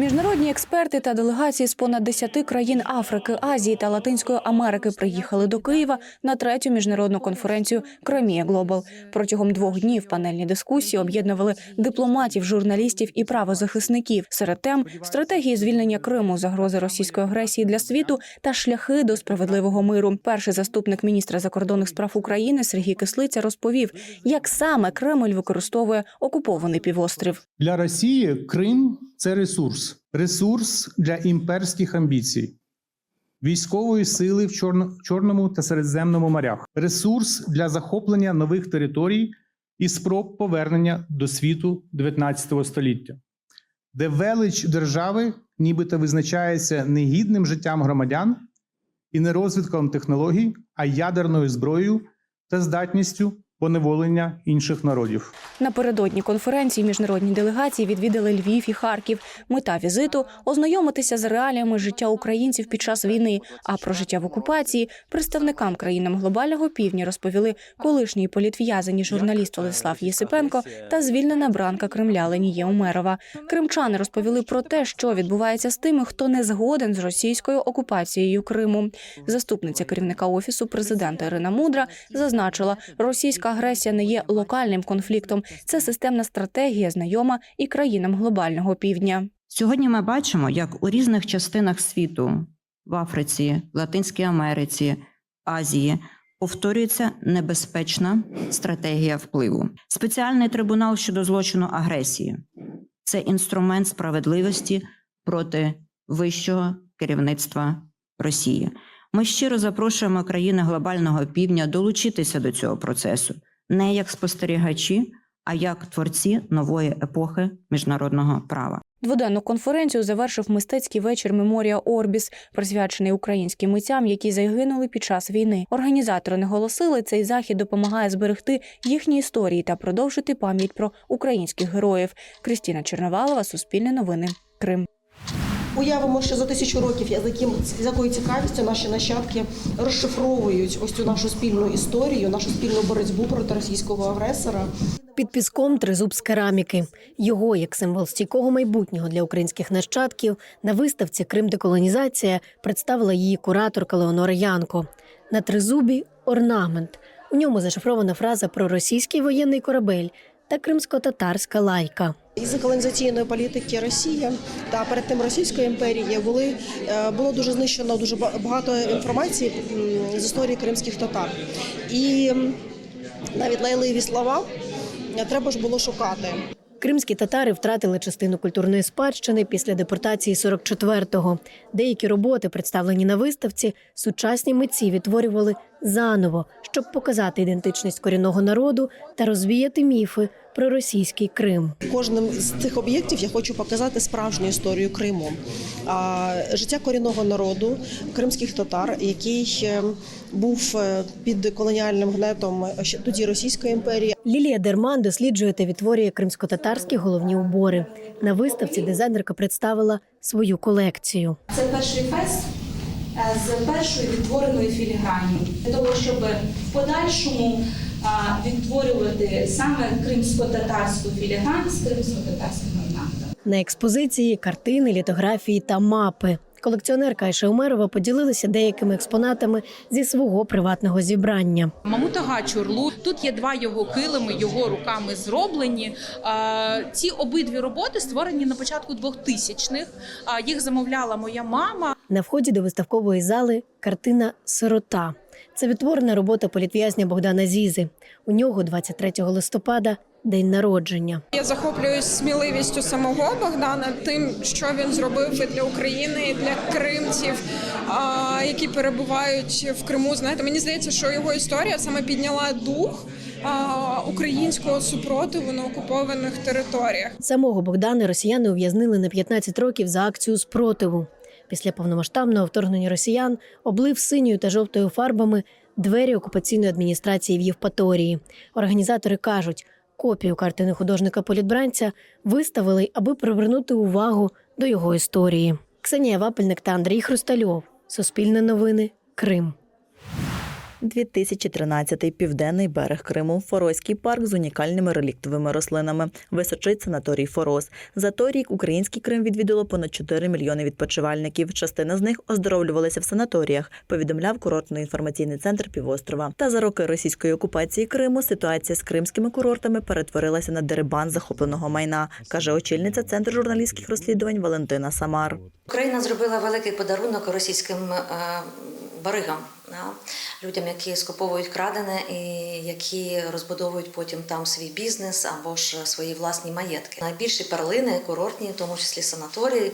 Міжнародні експерти та делегації з понад 10 країн Африки, Азії та Латинської Америки приїхали до Києва на третю міжнародну конференцію Кремія Глобал. Протягом двох днів панельні дискусії об'єднували дипломатів, журналістів і правозахисників. Серед тем стратегії звільнення Криму, загрози російської агресії для світу та шляхи до справедливого миру. Перший заступник міністра закордонних справ України Сергій Кислиця розповів, як саме Кремль використовує окупований півострів. Для Росії Крим це ресурс, ресурс для імперських амбіцій, військової сили в Чорному та Середземному морях, ресурс для захоплення нових територій і спроб повернення до світу 19 століття, де велич держави нібито визначається не гідним життям громадян і не розвитком технологій, а ядерною зброєю та здатністю поневолення інших народів. Напередодні конференції міжнародні делегації відвідали Львів і Харків. Мета візиту ознайомитися з реаліями життя українців під час війни. А про життя в окупації представникам країнам глобального півдня розповіли колишній політв'язані журналіст Владислав Єсипенко та звільнена бранка Кремля Ленія Умерова. Кримчани розповіли про те, що відбувається з тими, хто не згоден з російською окупацією Криму. Заступниця керівника офісу президента Ірина Мудра зазначила, російська агресія не є локальним конфліктом. Це системна стратегія, знайома і країнам глобального півдня. Сьогодні ми бачимо, як у різних частинах світу в Африці, Латинській Америці, Азії повторюється небезпечна стратегія впливу. Спеціальний трибунал щодо злочину агресії це інструмент справедливості проти вищого керівництва Росії. Ми щиро запрошуємо країни глобального півдня долучитися до цього процесу не як спостерігачі, а як творці нової епохи міжнародного права. Дводенну конференцію завершив мистецький вечір Меморія Орбіс, присвячений українським митцям, які загинули під час війни. Організатори наголосили, цей захід допомагає зберегти їхні історії та продовжити пам'ять про українських героїв. Крістіна Черновалова, Суспільне новини, Крим. Уявимо, що за тисячу років я з якою цікавістю наші нащадки розшифровують ось цю нашу спільну історію, нашу спільну боротьбу проти російського агресора. Під піском тризуб з кераміки. Його, як символ стійкого майбутнього для українських нащадків, на виставці Крим деколонізація представила її кураторка Леонора Янко. На тризубі орнамент. У ньому зашифрована фраза про російський воєнний корабель та кримсько-татарська лайка. Із колонізаційної політики Росії та перед тим Російської імперії були е, було дуже знищено дуже багато інформації з історії кримських татар. І навіть лайливі слова е, треба ж було шукати. Кримські татари втратили частину культурної спадщини після депортації 44-го. Деякі роботи, представлені на виставці, сучасні митці відтворювали заново, щоб показати ідентичність корінного народу та розвіяти міфи про російський Крим. Кожним з цих об'єктів я хочу показати справжню історію Криму, а, життя корінного народу, кримських татар, який е, був е, під колоніальним гнетом ще тоді Російської імперії. Лілія Дерман досліджує та відтворює кримсько-татарські головні убори. На виставці дизайнерка представила свою колекцію. Це перший фест е, з першої відтвореної філіграні для того, щоб в подальшому відтворювати саме кримсько-татарську філігрань з кримсько-татарським орнаментом. На експозиції картини, літографії та мапи. Колекціонерка Айша Умерова поділилася деякими експонатами зі свого приватного зібрання. Мамутага Чурлу. Тут є два його килими, його руками зроблені. Ці обидві роботи створені на початку 2000-х. А, Їх замовляла моя мама. На вході до виставкової зали картина Сирота. Це відтворена робота політв'язня Богдана Зізи. У нього 23 листопада день народження. Я захоплююсь сміливістю самого Богдана, тим, що він зробив і для України, і для кримців, які перебувають в Криму. Знаєте, мені здається, що його історія саме підняла дух українського супротиву на окупованих територіях. Самого Богдана росіяни ув'язнили на 15 років за акцію спротиву. Після повномасштабного вторгнення росіян облив синьою та жовтою фарбами двері окупаційної адміністрації в Євпаторії. Організатори кажуть, копію картини художника політбранця виставили, аби привернути увагу до його історії. Ксенія Вапельник та Андрій Хрустальов. Суспільне новини. Крим. 2013 південний берег Криму, Форозький парк з унікальними реліктовими рослинами, височить санаторій Фороз. За той рік український Крим відвідало понад 4 мільйони відпочивальників. Частина з них оздоровлювалася в санаторіях, повідомляв курортно-інформаційний центр півострова. Та за роки російської окупації Криму ситуація з кримськими курортами перетворилася на дерибан захопленого майна, каже очільниця центру журналістських розслідувань Валентина Самар. Україна зробила великий подарунок російським е, баригам, да, людям, які скуповують крадене і які розбудовують потім там свій бізнес або ж свої власні маєтки. Найбільші перлини, курортні, в тому числі санаторії,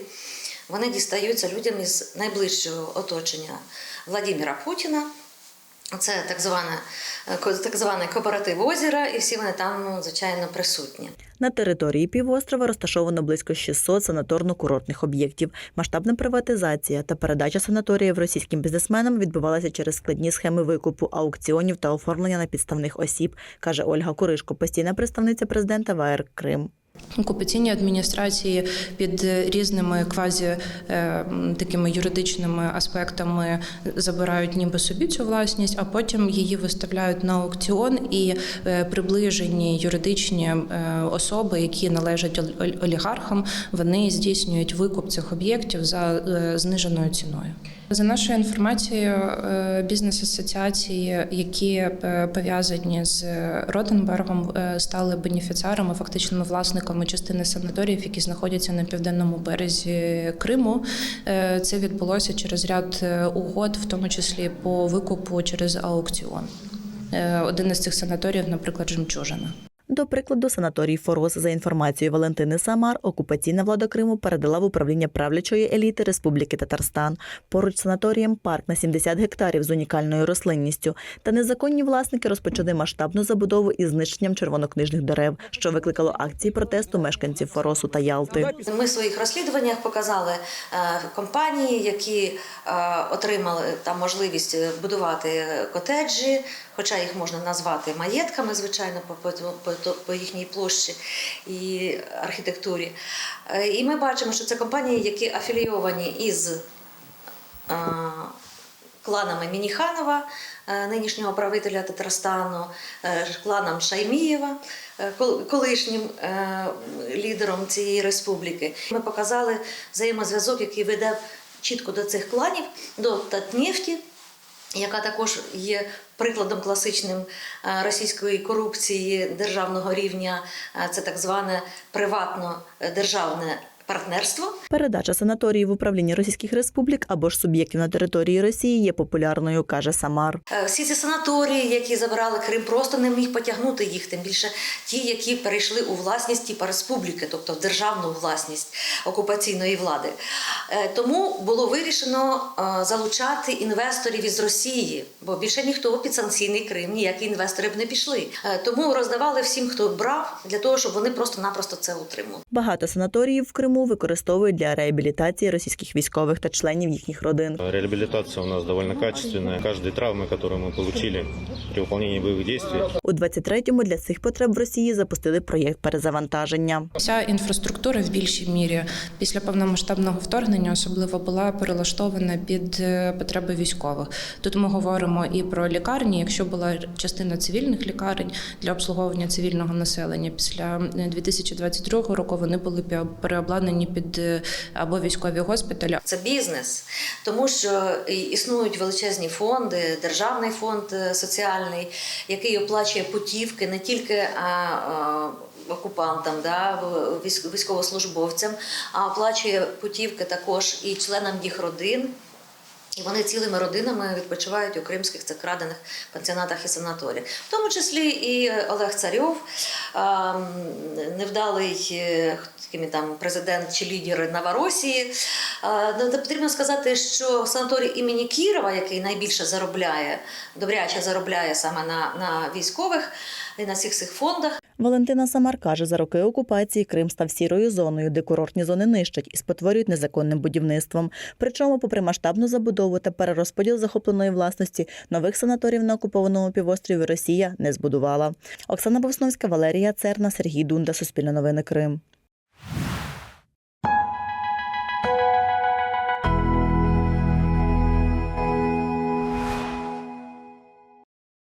вони дістаються людям із найближчого оточення Владимира Путіна. Це так зване, е, так званий кооператив озера, і всі вони там, ну, звичайно, присутні. На території півострова розташовано близько 600 санаторно-курортних об'єктів. Масштабна приватизація та передача санаторіїв російським бізнесменам відбувалася через складні схеми викупу, аукціонів та оформлення на підставних осіб, каже Ольга Куришко, постійна представниця президента ВАЕР Крим. Окупаційні адміністрації під різними квазі е, такими юридичними аспектами забирають ніби собі цю власність, а потім її виставляють на аукціон і е, приближені юридичні е, особи, які належать ол- ол- олігархам, вони здійснюють викуп цих об'єктів за зниженою ціною. За нашою інформацією, е, бізнес-асоціації, які е, пов'язані з Ротенбергом, е, стали бенефіціарами, фактичними власниками частини санаторіїв, які знаходяться на південному березі Криму. Це відбулося через ряд угод, в тому числі по викупу через аукціон. Один із цих санаторіїв, наприклад, Жемчужина. До прикладу, санаторій Форос, за інформацією Валентини Самар, окупаційна влада Криму передала в управління правлячої еліти Республіки Татарстан. Поруч санаторієм парк на 70 гектарів з унікальною рослинністю. Та незаконні власники розпочали масштабну забудову із знищенням червонокнижних дерев, що викликало акції протесту мешканців Форосу та Ялти. Ми в своїх розслідуваннях показали е, компанії, які е, отримали там можливість будувати котеджі, хоча їх можна назвати маєтками, звичайно, по, по, по, їхній площі і архітектурі. Е, І ми бачимо, що це компанії, які афілійовані із е, кланами Мініханова, е, нинішнього правителя Татарстану, кланом Шаймієва, колишнім лідером цієї республіки. Ми показали взаємозв'язок, який веде чітко до цих кланів, до Татнефті, яка також є прикладом класичним е, російської корупції державного рівня. Е, Це так зване приватно-державне партнерство. Передача санаторіїв в управління російських республік або ж суб'єктів на території Росії є популярною, каже Самар. Е, Всі ці санаторії, які забирали Крим, просто не міг потягнути їх. Тим більше ті, які перейшли у власність типа республіки, тобто в державну власність окупаційної влади. Е, Тому було вирішено е, залучати інвесторів із Росії, бо більше ніхто під санкційний Крим, ніякі інвестори б не пішли. Тому роздавали всім, хто брав, для того, щоб вони просто-напросто це утримували. Багато санаторіїв в Криму використовують для реабілітації російських військових та членів їхніх родин. Реабилитация у нас довольно качественная. Каждой травмы, которую мы получили при выполнении боевых действий, У 23-му для цих потреб в Росії запустили проєкт перезавантаження. Вся інфраструктура в більшій мірі після повномасштабного вторгнення особливо була перелаштована під е, потреби військових. Тут ми говоримо і про лікарні. Якщо була частина цивільних лікарень для обслуговування цивільного населення, після е, 2022 року вони були пе- переобладнані під е, або військові госпіталі, Це бізнес, тому що існують величезні фонди, державний фонд е, соціальний, який оплачує путівки не тільки а, окупантам, да, військовослужбовцям, а оплачує путівки також і членам їх родин. І вони цілими родинами відпочивають у кримських цих крадених пансіонатах і санаторіях. В тому числі і Олег Царьов, невдалий е, там президент чи лідер Новоросії. Ну, Потрібно сказати, що санаторій імені Кірова, який найбільше заробляє, добряче заробляє саме на, на військових і на всіх цих фондах. Валентина Самар каже, за роки окупації Крим став сірою зоною, де курортні зони нищать і спотворюють незаконним будівництвом. Причому, попри масштабну забудову та перерозподіл захопленої власності, нових санаторів на окупованому півострові Росія не збудувала. Оксана Бовсновська, Валерія Церна, Сергій Дунда, Суспільне новини Крим.